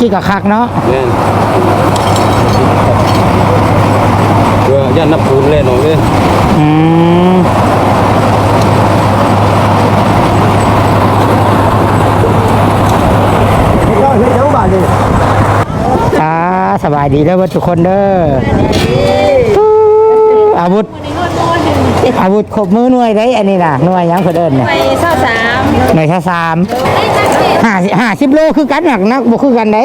กี้กับคักเนาะแม่นเพื่อย่านน้ำปูนเล่นออกเลยอืมอ่าสบายดีเด้อเบิดทุกคนเด้ออาวุธ อาวุธครบมือหน่วยได้อันนี้น่ะหน่วยหยังเพิ่นเอิ้นเนี่ย ไปเท่าสาม หน่วยแค่สามห้าสิห้าสิบโลคือกันหนักนักบ่คือกันได้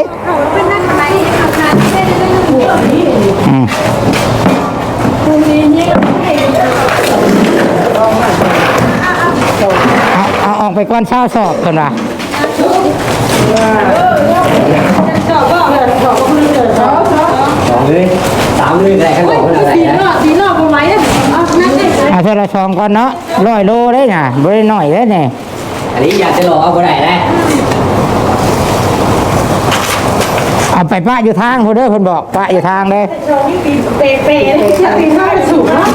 เป็นนักอะไรเอาคาเฟ่ได้เลยอืมเอาเอาออกไปก้อนเช้าสอบเพิ่นว่าสองเลยสามเลยได้ขั้นตอนเท่าไหร่สีนะนอกสีนอกบนไม้เนี่ยเอานั่งได้เลยเอาเท่าละสองก่อนเนาะร้อยโลได้น่ะบ่ได้น้อยเด้อเนี่ย อันนี้อยากจะหลอกเอาไปไหนได้เอาไปปะอยู่ทางเพิ่นเด้อเพิ่นบอกปะอยู่ทางเด้อโชว์นี่ปีเป๊ะเป๊ะเลยปีนอกสูงเนาะ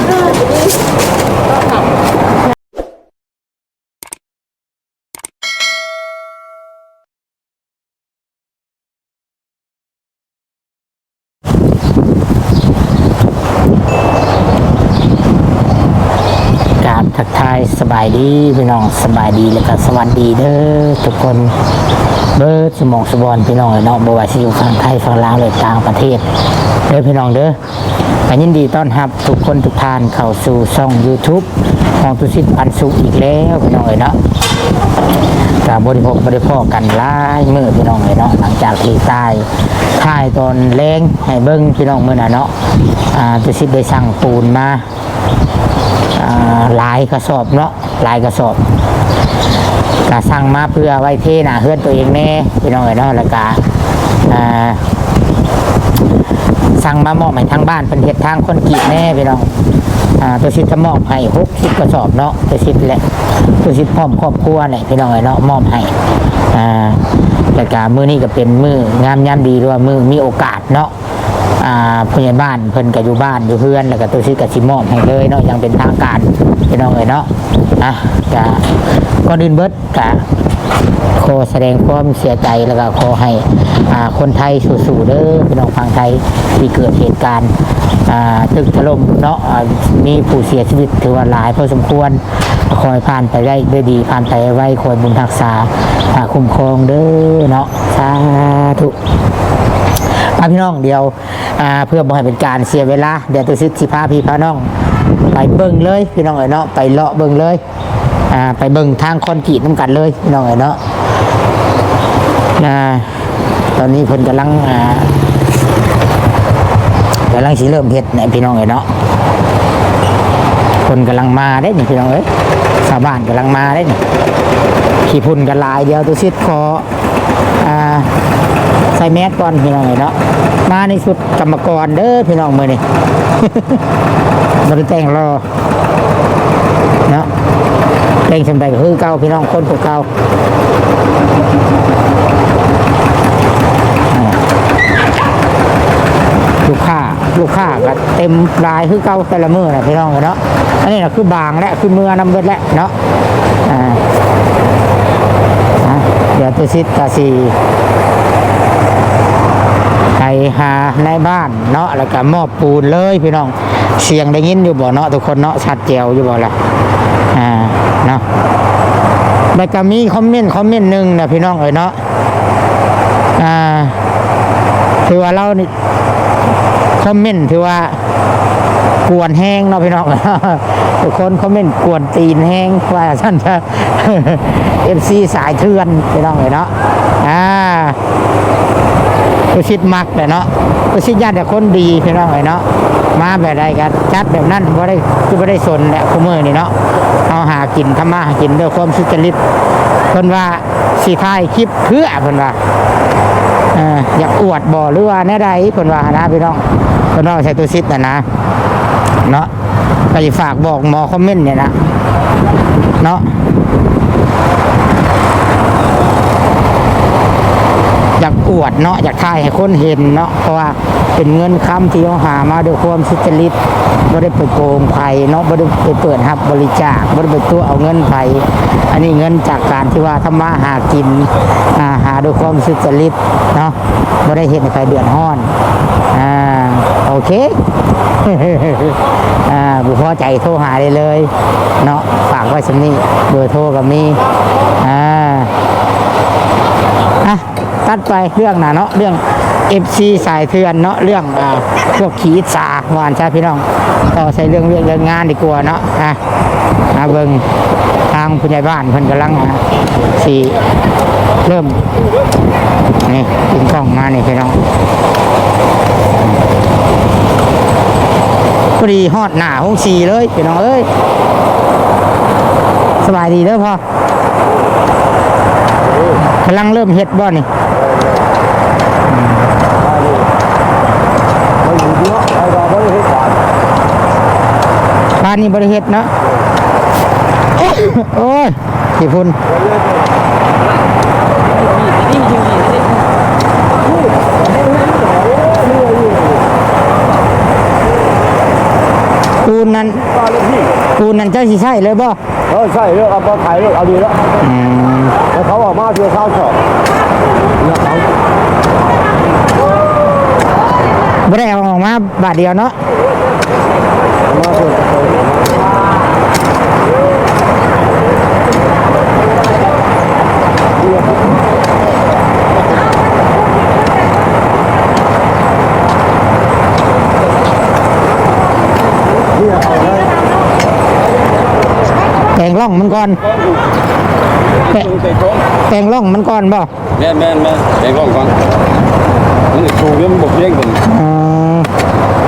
กราบทักทายสบายดีพี่น้องสบายดีแล้วก็สวัสดีเด้อทุกคนเบิร์ดสมองสบอนพี่น้องเนาะบว่าสิอยู่ฝั่งไทยฝั่งลาวหรือต่างประเทศเด้อพี่น้องเด้อก็ยินดีต้อนรับทุกคนทุกท่านเข้าสู่ช่อง YouTube ของตุสิทธิ์ปันสุขอีกแล้วพี่น้องเอ้ยเนาะกับบริโภคบริโภคกันหลายมือพี่น้องเอ้ยเนาะหลังจากที่ตายถ่ายตอนแรงให้เบิ่งพี่น้องมื้อน่ะเนาะอ่าตุสิทธิ์ได้สั่งปูนมาอ่าหลายกระสอบเนาะ หลายกระสอบกะสั่งมาเพื่อไว้เทหนาเฮือนตัวเองแน่พี่น้องเอ๋ยเนาะแล้วก็อ่าสั่งมาหมอบให้ทางบ้านเป็นเฮ็ดทางคนกีดแน่พี่น้องอตัวชิดจะมอบให้หกสิบกระสอบเนาะตัวชิดแหละตัวชิดพร้อมครอบครัวเนี่ยพี่น้องเอ๋ยเนาะมอบให้อ่าแล้วก็มื้อนี้ก็เป็นมืองามยามดีหรือว่ามื้อมีโอกาสเนาะ อ่าผู้ใหญ่บ้านเพิ่นก็อยู่บ้านอยู่เพื่อนแล้วก็ตัวชิดกับสิมอบให้เลยเนาะยังเป็นทางการพี่น้องเอ๋ยเนาะอะก็ก่อนอื่นเบิดกะขอแสดงความเสียใจแล้วก็ขอให้อ่าคนไทยสู้ๆเด้อพี่น้องฟังไทยที่เกิดเหตุการณ์อ่าตึกถล่มเนาะอ่ามีผู้เสียชีวิตถือว่าหลายพอสมควรคอยผ่านไปได้ด้วยดีผ่านไปไว้คอยบุญรักษาอ่าคุ้มครองเด้อเนาะสาธุ พาพี่น้องเดียวเพื่อบ่ให้เป็นการเสียเวลาเดี๋ยวตัวซิดสิพาพี่พาน้อง ไปเบิ่งเลยพี่น้องเอ๋ยเนาะไปเลาะเบิ่งเลยไปเบิ่งทางคอนกรีตน้ำกันเลยพี่น้องเอ๋ยเนาะตอนนี้เพิ่นกำลังกำลังสิเริ่มเฮ็ดเนี่ยพี่น้องเอ๋ยเนาะคนกำลังมาได้นี่พี่น้องเอ้ยชาวบ้านกำลังมาได้นี่ขี่พุ่นกันลายเดียวตัวซิดขอ ใส่แมสก่อนพี่น้องเนาะมาในชุดกรรมกรเด้อพี่น้องมือนี่มาได้แต่งรอเนาะแต่งสำใดก็คือเก่าพี่น้องคนพวกเก่าลูกค้าลูกค้าก็เต็มรายคือเก่าแต่ละมือนะพี่น้องเนาะอันนี้นะคือบางและคือเมือนำเบิดและเนาะอ่าอะเดี๋ยวตัวซิดกาสี ไปหาในบ้านเนาะแล้วก็มอบปูนเลยพี่น้องเสียงได้ยินอยู่บ่เนาะทุกคนเนาะชัดเจวอยู่บ่ละอ่าเนาะแล้วก็มีคอมเมนต์คอมเมนต์หนึ่งนะพี่น้องเอ๋ยเนาะอ่าคือว่าเรานี่คอมเมนต์ถือว่ากวนแห้งเนาะพี่น้องทุกคนคอมเมนต์กวนตีนแห้งว่าท่านจะเอฟซีสายเถื่อนพี่น้องเอ๋ยเนาะอ่า ก็ชิดมักแต่เนาะก็ชิดญาติแต่คนดีพี่น้องไอ้เนาะมาแบบใดกันจัดแบบนั้นบ่ได้คือบ่ได้สนแหละคู่มือนี่เนาะเอาหากินทำมาหากินด้วยความสุจริตเพิ่นว่าสิถ่ายคลิปเพื่อเพิ่นว่าอ่ออยากอวดบ่หรือว่าแน่ใดเพิ่นว่านะพี่น้องเพิ่นว่าใส่ตัวซิดนะนะเนาะก็สิฝากบอกหมอคอมเมนต์เนี่ยนะเนาะ อยากอวดเนาะอยากถ่ายให้คนเห็นเนาะเพราะว่าเป็นเงินคำที่เขาหามาด้วยความสุจริตไม่ได้ไปโกงไผ่เนาะไม่ได้ไปเปิดรับบริจาคไม่ได้ไปตัวเอาเงินไผ่อันนี้เงินจากการที่ว่าทำมาหากินาหาด้วยความสุจริตเนาะไม่ได้เห็นใครเดือดร้อนอ่าโอเคอ่าบุพอใจโทรหาได้เลยเนาะฝากไว้สำนี้เบอร์โทรกับมีอ่าอะ ตัดไปเรื่องนะเนาะเรื่อง FC สายเถื่อนเนาะเรื่องอ่าพวกขีดสาหวานใช่พี่น้องต่อใช้เรื่องเรื่องเรื่องงานดีกว่าเนาะอะมาเบิงทางผู้ใหญ่บ้านเพิ่นกำลังอะสีเริ่มนี่ถึงกล้องมานี่พี่น้องพอดีฮอดหน้าห้องสีเลยพี่น้องเอ้ยสบายดีเด้อพ่อ กำลังเริ่มเฮ็ดบ่นี่ไม่อยู่เยอะไอ้เราไม่ได้เฮ็ดบาทบ้านนี้บริเฮ็ดเนาะโอ้ยสี่พุ่น ปูนนั้นปูนนั้นเจ้าสิใช่เลยบ่เออใช่เรื่องเอาไปขายเรื่องเอาดีแล้วอืมแล้วเขาออกมาเพื่อข้าวสอบเนี่ยเขาบ่ได้เอาออกมาบาทเดียวเนาะมาเพื่อ แต่งร่องมันก่อนแต่เตะกล้องแต่งร่องมันก่อนบ่แม่นแม่นแม่นเตะกล้องก่อนมันจะชูเรื่องบกเลี้ยงกันอืม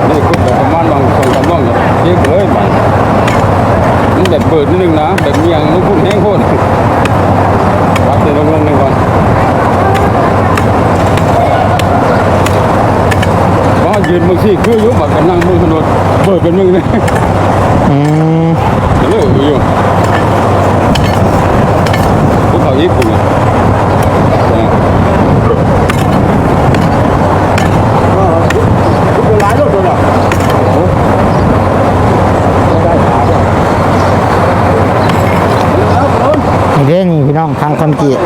นี่คุยแบบประมาณบางคนกำลังเลี้ยงเลยมันมันแบบเปิดนิดนึงนะแบบเมียงมันพูดแห้งโคตรวัดเตะลงลงหนึ่งก่อนว่ายืนมึงสิคืออยุบแบบกันนั่งมึงถนนเปิดเป็นมึงเลยอืมเดี๋ยวอยู่อยู่พวกเขาญี่ปุ่นเนี่ยร้ายรถเลยอะนี่เด้นี่พี่น้องทางคอนกรีต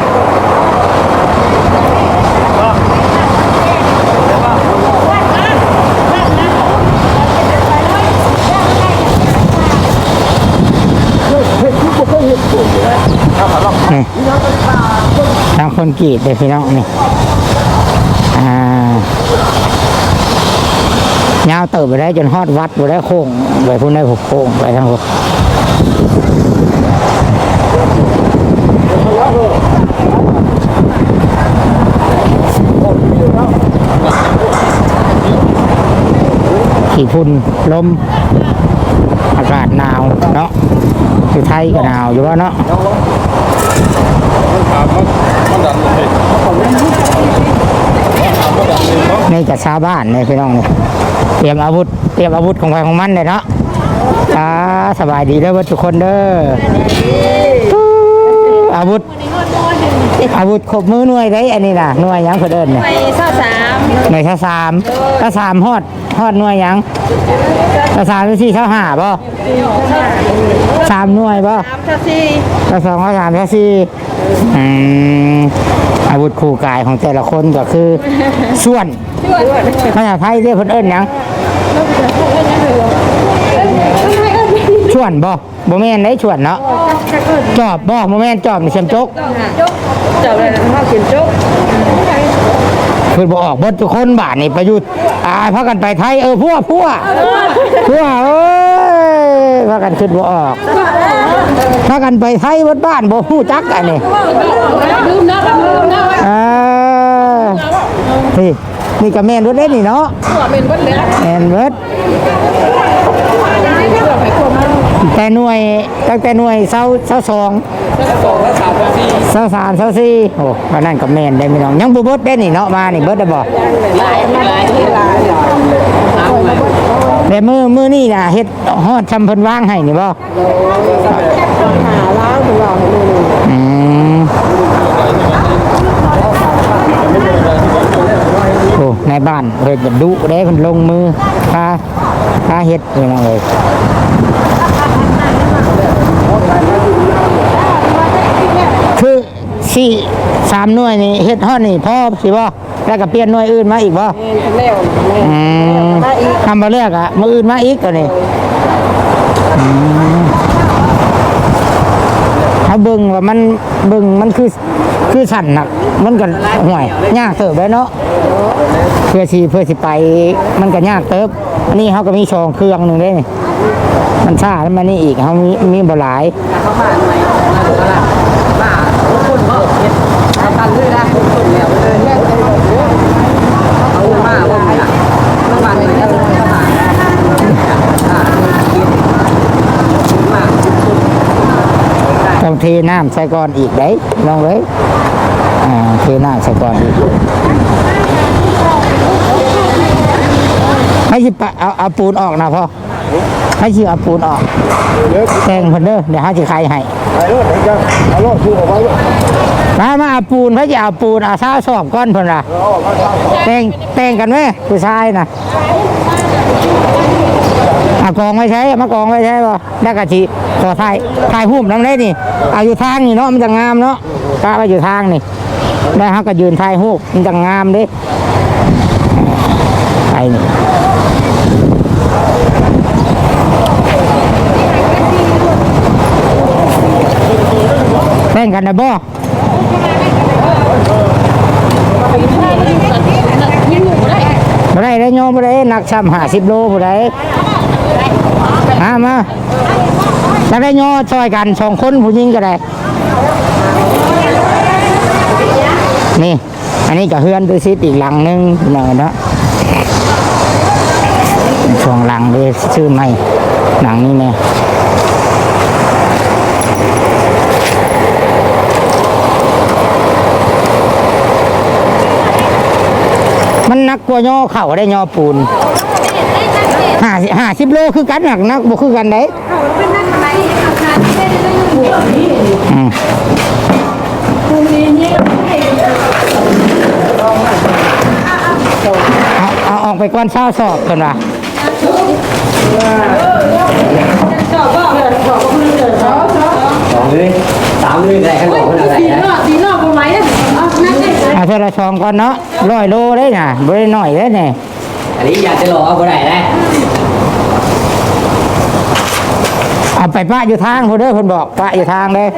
นี่ทางคอน กรีตเด้พี่น้องนี่อ่ายาวเติบไปได้จนฮอดวัดไปได้โค้งไปพุ่นได้หกโค้งไปทางหกขี่พุ่นลม อากาศหนาวเนาะอยู่ไทยก็หนาวอยู่ว่าเนาะ ถามว่ามันดันมันเป็นถามว่าดันเป็ นเนาะนี่กับชาวบ้านเนี่ยพี่น้องเนี่ยเตรียมอาวุธ เตรียมอาวุธของใครของมันเลยเนาะอ่าสบายดีเด้อเว่าทุกคนเด้ออาวุธอาวุธครบมือหน่วยได้อันนี้น่ะหน่วยหยังเพิ่นเอิ้นเนี่ยไปเศร้าสามหน่วยท่าสามท่าสามฮอดฮอดหน่วยหยังท่าสามที่สี่เท่าห้าบ่สามหน่วยบ่สามเท่าสี่ท่าสองท่าสามท่าสี่อืมอาวุธคู่กายของแต่ละคนก็คือส่วน ภาษาไทยเรียกเพิ่นเอิ้นหยังส่วนบ่บ่แม่นได้ส่วนเนาะจอบบ่บ่แม่นจอบนี่เสียมจกจับเลยข้าวกินจุ๊บเพิ่นบ่ออกเบิดทุกคนบาดนี่ประยุทธ์อ่าพากันไปไทยเออพัวพัวพัวเอ้ยพากันขึ้นบ่ออกพากันไปไทยเบิดบ้านบ่ฮู้จักอันนี้ลืมนะลืมนะอ่านี่ นี่ก็แม่นเบิดเด้นี่เนาะหัวเป็นวัดเลยแม่นเบิดแต่หน่วยตั้งแต่หน่วยเซาเซาสองเซาสามเซาสี่โอ้วันนั้นก็แม่นได้พี่น้องยังบ่เบิดได้นี่เนาะมานี่เบิดได้บ่หลายหลายหลายแต่มือมือนี่นะเฮ็ดฮอดชำเพิ่นว่างให้นี่บ่หาล้างของเราให้มืออืม โอ้ในบ้านเฮ็ดแบบดุได้เพิ่นลงมือพาพาเฮ็ดนี่น้องเอ้ยคือสี่สามหน่วยนี่เฮ็ดฮอดนี่พอสิบ่แล้วก็เปลี่ยนหน่วยอื่นมาอีกบ่แล้วอืมทำมาเรียกอะมืออื่นมาอีกตัวนี้อืมเขาเบิ่งว่ามันเบิ่งมันคือคือสั่นหนักมันก็ห่วยยากเติบได้เนาะ เพื่อสิเพื่อสิไปมันก็ยากเติบอันนี้เขาก็มีชองเครื่องหนึ่งได้นี่มันช้าแล้วมันนี่อีกเขามีมีบ่หลายเขามาน่อยมามาคนเขาเฮ็ดเอาตันเลยนะคนแล้วเลยแยกกันเอามาบ่มีอะมาบ้านนี่แล้วมาบ้านอ่ากินมาต้องเทน้ำใส่ก่อนอีกได้ลองเลยอ่าเทน้ำใส่ก่อนอีก ให้สิปะเอาเอาปูนออกนะพ่อให้สิเอาปูนออกแต่งเพิ่นเด้อเดี๋ยวหาสิใครให้ไปรถเดี๋ยวจะเอารถคือเอาไว้รถมามาเอาปูนให้จะเอาปูนเอาซ้าสอบก้อนเพิ่นล่ะเอาออกมาทางแต่งแต่งกันไหมผู้ชายน่ะเอากองไว้ใช้มากองไว้ใช้ป่ะแล้วก็สิขอถ่ายถ่ายรูปนำได้นี่เอาอยู่ทางนี่เนาะมันจะงามเนาะกะไว้อยู่ทางนี่ได้เฮาก็ยืนถ่ายรูปมันจะงามเด้ไปนี่ งกันนะบ่บ่ได้ได้โยมบ่ได้หนักช้ำห้าสิบโลบ่ได้มามาจะได้โยมช่วยกันสองคนผู้หญิงก็ได้ นี่ อันนี้ก็เฮือนตัวซิดอีกหลังหนึงเนาะเนาะช่วงหลังเด้ชื่อใหม่หลังนี้แน่ มันหนักกว่าย่อเข่าได้ย่อปูนห้าสิห้าสิบโลคือกันหนักนักบ่คือกันได้อืมเอาเอาออกไปก่อนเช้าสอบกันว่ะสองเลย สามเลยได้ขนมขนาดไหนสีนะนอกสีนอกบ่ไหวอะเอานั่นเลยเอาเท่าละชองก่อนเนาะร้อยโลได้น่ะบ่ได้น้อยได้เนี่ยอันนี้อยากจะรอเอาไปไหนได้เอาไปปะอยู่ทางพุ่นเด้อเพิ่นบอกปะอยู่ทางเด้อ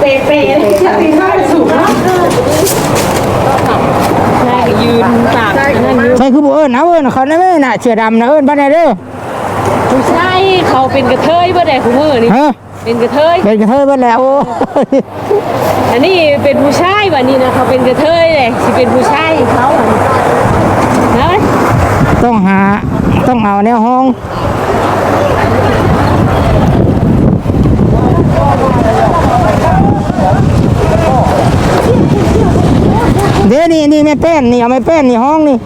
เปเปเลยสีนอกสูงเนาะได้ยืนตากนั่นยืนใช่คือบ่เอิ้นเอาเอิ้นเขาได้ไหมน่ะเสื้อดำน่ะเอิ้นบ่ได้เด้อผู้ชายเขาเป็นกระเทยบ่ได้คู่มือนี่ ฮะ เป็นกระเทยเป็นกระเทยเบิดแล้วโอ้อันนี้เป็นผู้ชายวันนี้นะเขาเป็นกระเทยเลยสิเป็นผู้ชายเขานะต้องหาต้องเอาแนวห้องเดี๋ยวนี่นี่ไม่เป็นนี่เอาไม่เป็นนี่ห้องนี่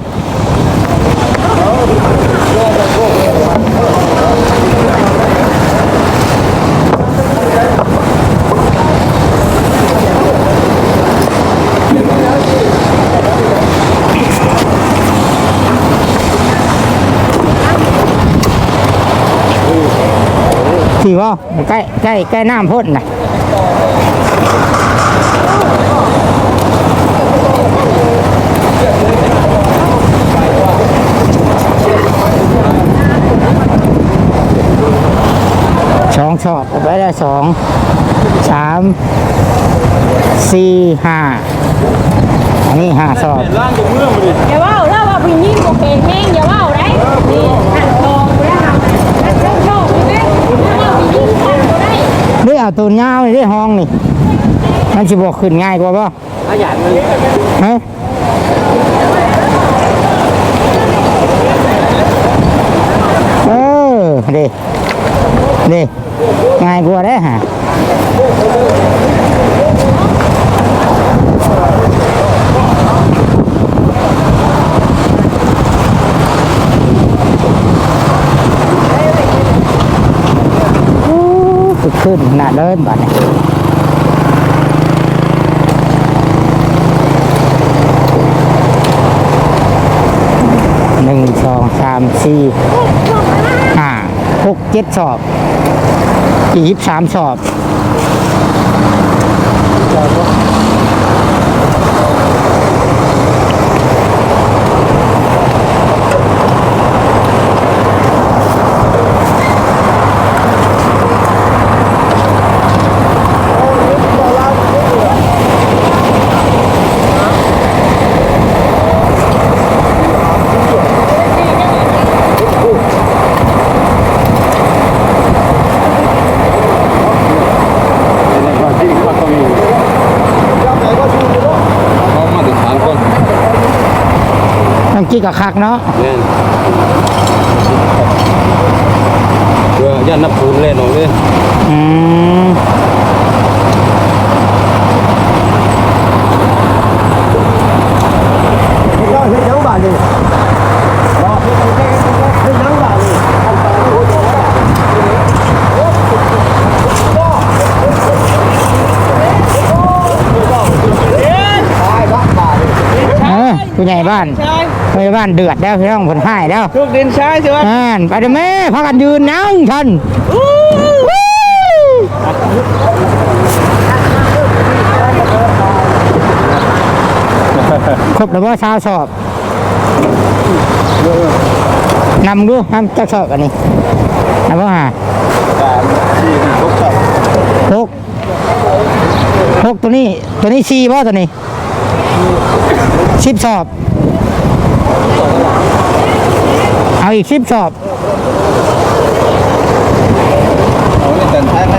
ที่ว่าใกล้ใกล้ใกล้น้ำพ่นนะสองชอบเอาไปได้สองสามสี่ห้าอันนี้ห้าชอบเมื่อมาดิอย่าว่าเราว่าผู้หญิงบ่เป็นแห้งอย่าว่าได้นี่หันทองบ่ได้หันทองโชคได้ว่าผู้หญิงทำบ่ได้ นี่เอาตัวยาว นี่ได้ห้องนี่มันจะบอกขึ้นง่ายกว่าป่ะถ้าอยากมันฮะเออเด็เด็ง่ายกว่าได้อฮะ ขึ้นหน้าเดินบัดนี้สี่ห้าหกเจ็ดสอบอีกสามสอบ ในความที่ข้าต้องมีเขามาตรฐานก่อน ต้อง กี้กับคักเนาะแน่นเพื่อย่านนับศูนย์เล่นออกเลยอืมก็เฮ็ดยังบาดนี่บ่เฮ็ดยังบาดนี่เออผู้ใหญ่บ้านผู้ใหญ่ บ้านเดือดแล้วพี่น้องผลให้แล้วทุกดินใช้สิวะอ่านไปเด้อแม่พากันยืนนั่งท่านครบแล้วว่าชาวสอบนำดูนำเจ้าสอบอันนี้นำว่าหาการที่ทุกชอบหกหกตัวนี้ตัวนี้สี่บ่ตัวนี้สิบสอบ เอาอีกสิบสอบเขาเล่นกันแท้ให้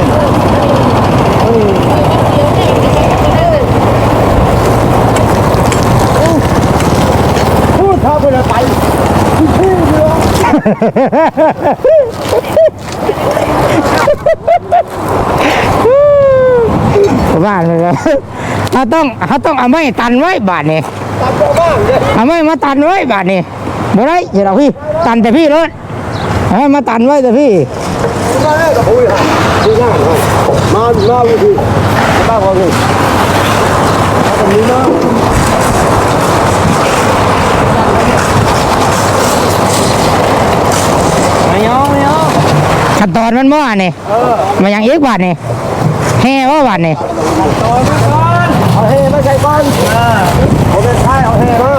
พูดเท่าไปเลยไปพูดเลยบ้านเลยเขาต้องเขาต้องเอาไม้ตันไว้บาทนี่ตามตัวบ้านเนี่เอาไม้มาตันไว้บาทนี่ บ่ได้เดี๋ยวเราพี่ตันแต่พี่รถเอาไม้มาตันไว้แต่พี่มาแล้วก็พูดฮะพูดง่ายเลยมามาวิธีบ้าว่าไงตรงนี้นะไม่ยอมไม่ยอมขั้นตอนมันบ่อันนี่มาอย่างอีกบาทนี่แห่ว่าบาทนี่เอาเฮไม่ใช่ก้อนเอาเป็นท้ายเอาเฮมา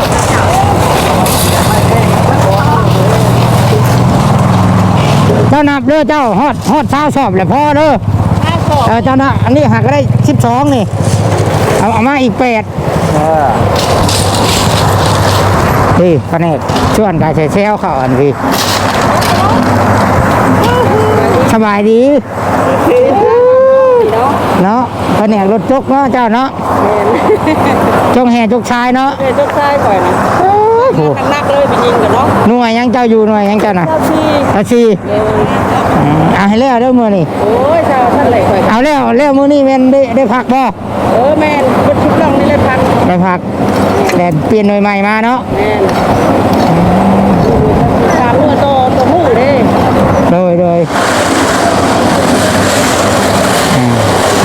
เจ้านับเด้อเจ้าฮอดฮอดเช้าสอบแหละพ่อเด้อเออเจ้านะอันนี้หักก็ได้สิบสองนี่เอาเอามาอีกแปดนี่พะเนกชวนกายเซลเข้าอันพี่สบายดีเนาะพะเนกรถจกเนาะเจ้าเนาะจงแห่จกชายเนาะ เดี๋ยวจะใช้ก่อนนะ โอ้โหนักเลยไปยิงกันเนาะหน่วยยังเจ้าอยู่หน่วยยังเจ้านะพี่เอาสิอืมเอาให้แล้วเด้อมือนี่โอ้ยชาวท่านไหลข่อยเอาแล้วแล้วมือนี่แม่นได้ได้พักบ่เออแม่นบนชุดล่องนี่เลยพันได้พักแต่เปลี่ยนหน่วยใหม่มาเนาะแม่นสามมือโตตัวหมูเด้โดยโดยอ่า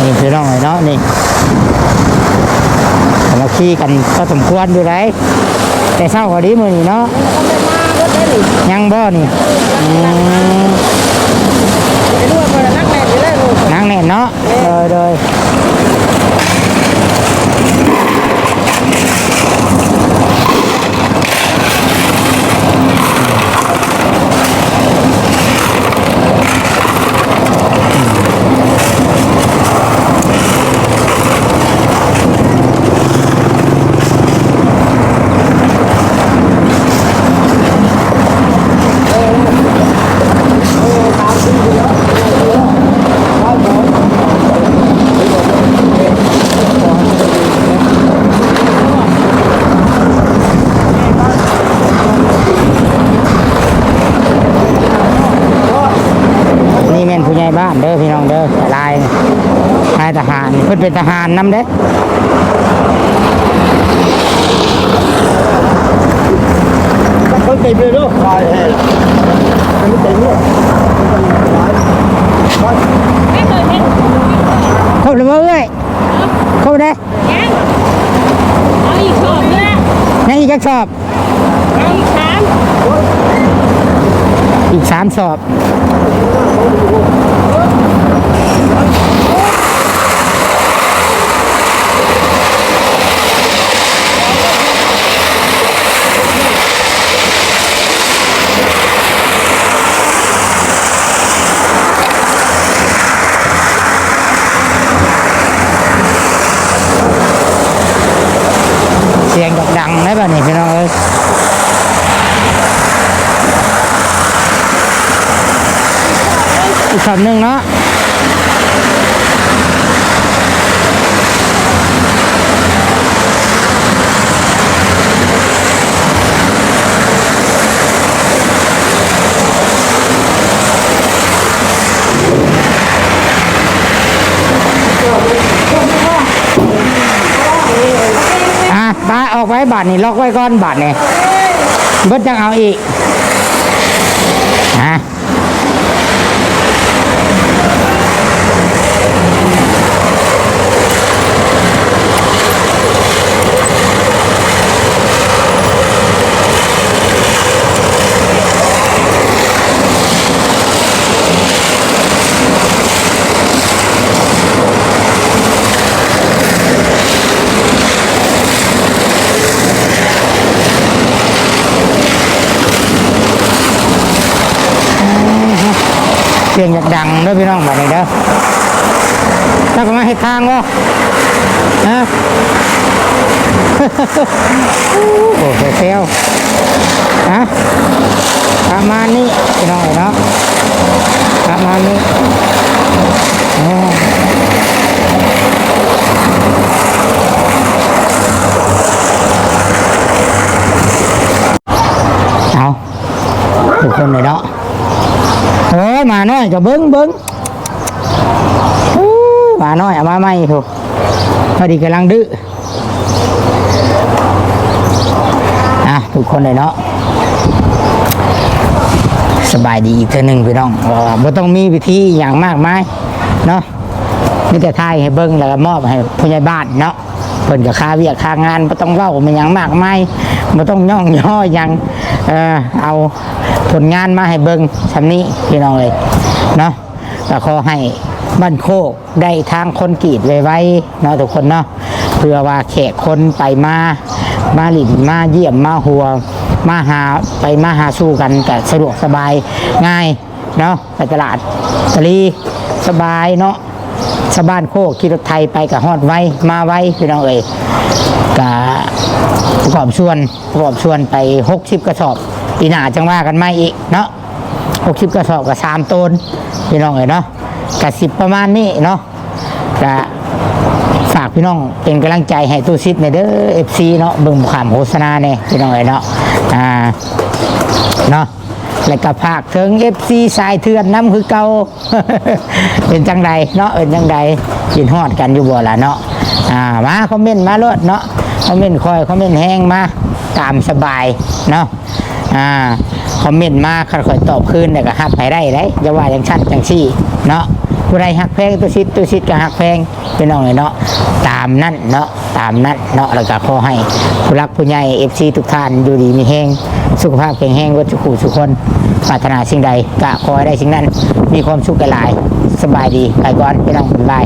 นี่คือน้องไอ้เนาะนี่เราขี่กันก็สมควรอยู่ไร แต่เศร้าพอดีมือนี่เนาะก็ได้หนิยังบ่นี่อืมไปด้วยคนละนักแม่นอยู่เลยลูกนั่งแน่นเนาะโดยโดยนี่แม่นผู้ใหญ่บ้านเด้อพี่น้องเด้อลายนายทหารเพิ่นเป็นทหารนำเด้เต็มเลยเนาะตายเฮมันเต็มเนี่ยครบแล้วเอ้ยครบเด้อเอาอีกสอบเลยยังอีกจักสอบเอาอีกสามอีกสามสอบ เสียงดังๆนะแบบนี้พี่น้องเอ้ยอีก คำหนึ่งนะอะบาออกไว้บาทนี่ล็อกไว้ก่อนบาทนี่เบิดจังเอาอีกอะ เสียงอยากดังเด้อพี่น้องแบาทนี่เด้อถ้าก็มาให้ทางวะฮะโอ้โหเซลฮะประมาณนี้พี่น้องเนาะประมาณนี้เอาทุกคนเลยเนาะ้มาหน่อยก็เบิ้งเบิ้งมาหน่อยเอามาใหม่ถูกพอดีกำลังดื้ออะทุกคนเลยเนาะสบายดีอีกเท่านึงพี่น้องเออบ่ต้องมีวิธีอย่างมากมายเนาะมีแต่ทายให้เบิ้งแล้วก็มอบให้ผู้ใหญ่บ้านเนาะเพิ่นกับค่าเวียกค่างานบ่ต้องเว้ามันยังมากมายบ่ต้องย่องย่อยังเออเอา ผลงานมาให้เบิ้งซำนี้พี่น้องเลยเนาะก็ขอให้บ้านโคกได้ทางคนกีดไว้เนาะทุกคนเนาะเพื่อว่าแขกคนไปมามาหลินมาเยี่ยมมาหัว มาหาไปมาหาสู้กันแต่สะดวกสบายง่ายเนาะไปตลาดตลีสบายเนาะชาวบ้านโคกขี่รถไทยไปกับฮอดไว้มาไว้พี่น้องเอ๋ยกะประกอบส่วนประกอบส่วนไปหกสิบกระสอบ ปีหน้าจังว่ากันไม่อีกเนาะหกสิบกระสอบกับสามต้นพี่น้องเอ๋ยเนาะกะสิบประมาณนี้เนาะกะฝากพี่น้องเป็นกำลังใจให้ตู้ซิดในเด้อเอฟซีเนาะเบิ่งข่าวโฆษณาเนี่ยพี่น้องเอ้ยเนาะอ่าเนาะแล้วก็ภาคถึงเอฟซีสายเถื่อนน้ำคือเก่าเป็นจังใดเนาะเป็นจังใดกินฮอดกันอยู่บ่ล่ะเนาะอ่ามาคอมเมนต์มาโลดเนาะคอมเมนต์คอยคอมเมนต์แห้งมาตามสบายเนาะ อ่าคอมเมนต์มาคันคอยตอบคืนเนี่ก็ฮับให้ได้ได้อย่าว่าอย่างชั้นจังซี่ เนาะผู้ใดหักแพงตัวชิดตัวชิดก็หักแพงพี่น้องเลยเนาะตามนั่นเนาะตามนั่นเนาะแล้วก็ขอให้ผู้รักผู้ใหญ่เอฟซีทุกท่านอยู่ดีมีแห้งสุขภาพแข็งแรงวัชุกขู่สุขคนปรารถนาสิ่งใดก็ขอให้ได้สิ่งนั้น มีความสุขกันหลายสบายดีไปก่อนพี่น้องบ๊ายบาย